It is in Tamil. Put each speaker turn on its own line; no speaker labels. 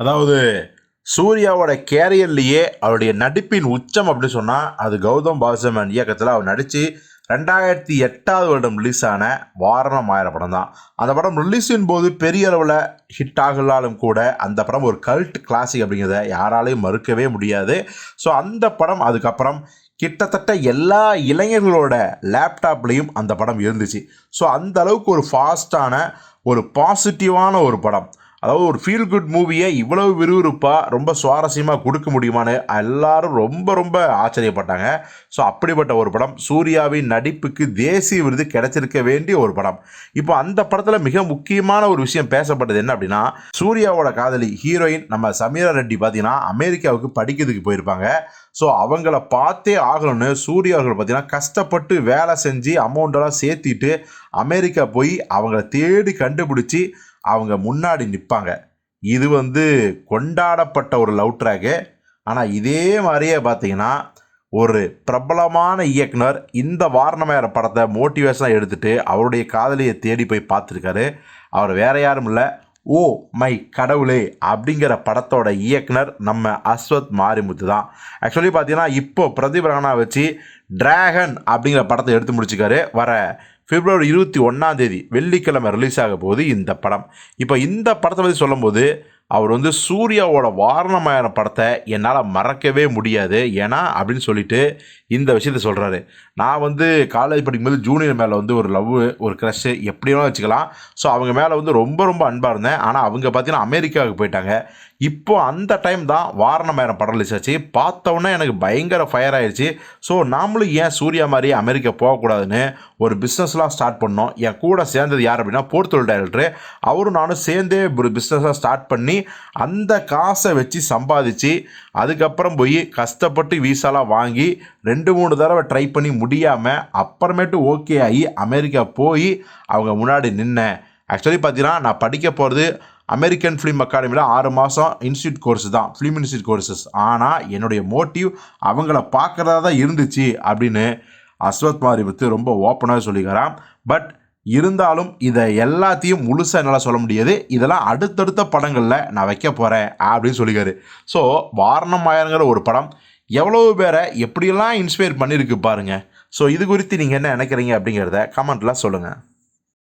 அதாவது சூர்யாவோட கேரியர்லேயே அவருடைய நடிப்பின் உச்சம் அப்படின்னு சொன்னால் அது கௌதம் பாசமன் இயக்கத்தில் அவர் நடித்து ரெண்டாயிரத்தி எட்டாவது வருடம் ரிலீஸ் ஆன வாரணம் ஆயிரம் படம் தான் அந்த படம் ரிலீஸின் போது பெரிய அளவில் ஹிட் ஆகலாலும் கூட அந்த படம் ஒரு கல்ட் கிளாசிக் அப்படிங்கிறத யாராலையும் மறுக்கவே முடியாது. ஸோ அந்த படம் அதுக்கப்புறம் கிட்டத்தட்ட எல்லா இளைஞர்களோட லேப்டாப்லேயும் அந்த படம் இருந்துச்சு. ஸோ அந்த அளவுக்கு ஒரு ஃபாஸ்டான ஒரு பாசிட்டிவான ஒரு படம். அதாவது ஒரு ஃபீல் குட் மூவியை இவ்வளவு விறுவிறுப்பாக ரொம்ப சுவாரஸ்யமாக கொடுக்க முடியுமான்னு எல்லாரும் ரொம்ப ரொம்ப ஆச்சரியப்பட்டாங்க. ஸோ அப்படிப்பட்ட ஒரு படம் சூர்யாவின் நடிப்புக்கு தேசிய விருது கிடைச்சிருக்க வேண்டிய ஒரு படம். இப்போ அந்த படத்தில் மிக முக்கியமான ஒரு விஷயம் பேசப்பட்டது என்ன அப்படின்னா சூர்யாவோட காதலி ஹீரோயின் நம்ம சமீரா ரெட்டி பார்த்தீங்கன்னா அமெரிக்காவுக்கு படிக்கிறதுக்கு போயிருப்பாங்க. ஸோ அவங்கள பார்த்தே ஆகணும்னு சூர்யா அவர்கள் பார்த்தீங்கன்னா கஷ்டப்பட்டு வேலை செஞ்சு அமௌண்ட்டெல்லாம் சேர்த்திட்டு அமெரிக்கா போய் அவங்கள தேடி கண்டுபிடிச்சி அவங்க முன்னாடி நிற்பாங்க இது வந்து கொண்டாடப்பட்ட ஒரு லவ் ட்ராக்கு ஆனால் இதே மாதிரியே பார்த்தீங்கன்னா ஒரு பிரபலமான இயக்குனர் இந்த வாரணமேற படத்தை மோட்டிவேஷனாக எடுத்துட்டு அவருடைய காதலியை தேடி போய் பார்த்துருக்காரு. அவர் வேற யாரும் இல்லை. ஓ மை கடவுளே அப்படிங்கிற படத்தோட இயக்குனர் நம்ம அஸ்வத் மாரிமுத்து தான். ஆக்சுவலி பார்த்தீங்கன்னா இப்போ பிரதிபலனா வச்சு டிராகன் அப்படிங்கிற படத்தை எடுத்து முடிச்சுக்காரு வர பிப்ரவரி இருபத்தி ஒன்றாம் தேதி வெள்ளிக்கிழமை ரிலீஸ் ஆக போகுது இந்த படம். இப்போ இந்த படத்தை பற்றி சொல்லும்போது அவர் வந்து சூர்யாவோட வாரணமான படத்தை என்னால் மறக்கவே முடியாது. ஏன்னா அப்படின்னு சொல்லிட்டு இந்த விஷயத்த சொல்கிறாரு நான் வந்து காலேஜ் படிக்கும்போது ஜூனியர் மேலே வந்து ஒரு லவ் ஒரு க்ரஷ்ஷு எப்படி வேணாலும் வச்சுக்கலாம். ஸோ அவங்க மேலே வந்து ரொம்ப ரொம்ப அன்பாக இருந்தேன். ஆனால் அவங்க பார்த்தீங்கன்னா அமெரிக்காவுக்கு போயிட்டாங்க. இப்போ அந்த டைம் தான் வாரணமேரம் படம் ரிலீஸ் ஆச்சு பார்த்தோன்னே எனக்கு பயங்கர ஃபயர் ஆயிடுச்சு ஸோ நாமளும் ஏன் சூர்யா மாதிரி அமெரிக்கா போகக்கூடாதுன்னு ஒரு பிஸ்னஸ்லாம் ஸ்டார்ட் பண்ணோம். என் கூட சேர்ந்தது யார் அப்படின்னா போர்த்தொழில் டைரக்டர் அவரும் நானும் சேர்ந்தே ஒரு பிஸ்னஸாக ஸ்டார்ட் பண்ணி அந்த காசை வச்சு சம்பாதிச்சு அதுக்கப்புறம் போய் கஷ்டப்பட்டு வீசாலாம் வாங்கி ரெண்டு மூணு தடவை ட்ரை பண்ணி முடியாமல் அப்புறமேட்டு ஓகே ஆகி அமெரிக்கா போய் அவங்க முன்னாடி நின்னேன். ஆக்சுவலி பார்த்தீங்கன்னா நான் படிக்க போகிறது அமெரிக்கன் ஃபிலிம் அகாடமியில் ஆறு மாதம் இன்ஸ்டியூட் கோர்ஸ் தான் ஃபிலிம் இன்ஸ்டியூட் கோர்சஸ் ஆனால் என்னுடைய மோட்டிவ் அவங்கள பார்க்குறதா தான் இருந்துச்சு அப்படின்னு அஸ்வத் மாரிமுத்து ரொம்ப ஓப்பனாக சொல்லிக்கிறான் பட் இருந்தாலும் இதை எல்லாத்தையும் முழுசாக என்னால் சொல்ல முடியாது. இதெல்லாம் அடுத்தடுத்த படங்களில் நான் வைக்க போகிறேன் அப்படின்னு சொல்லிக்காரு ஸோ வாரணம் ஆயிரங்கிற ஒரு படம். எவ்வளோ பேரை எப்படியெல்லாம் இன்ஸ்பயர் பண்ணியிருக்கு பாருங்கள் ஸோ இது குறித்து நீங்கள் என்ன நினைக்கிறீங்க அப்படிங்கிறத கமெண்ட்லாம் சொல்லுங்கள்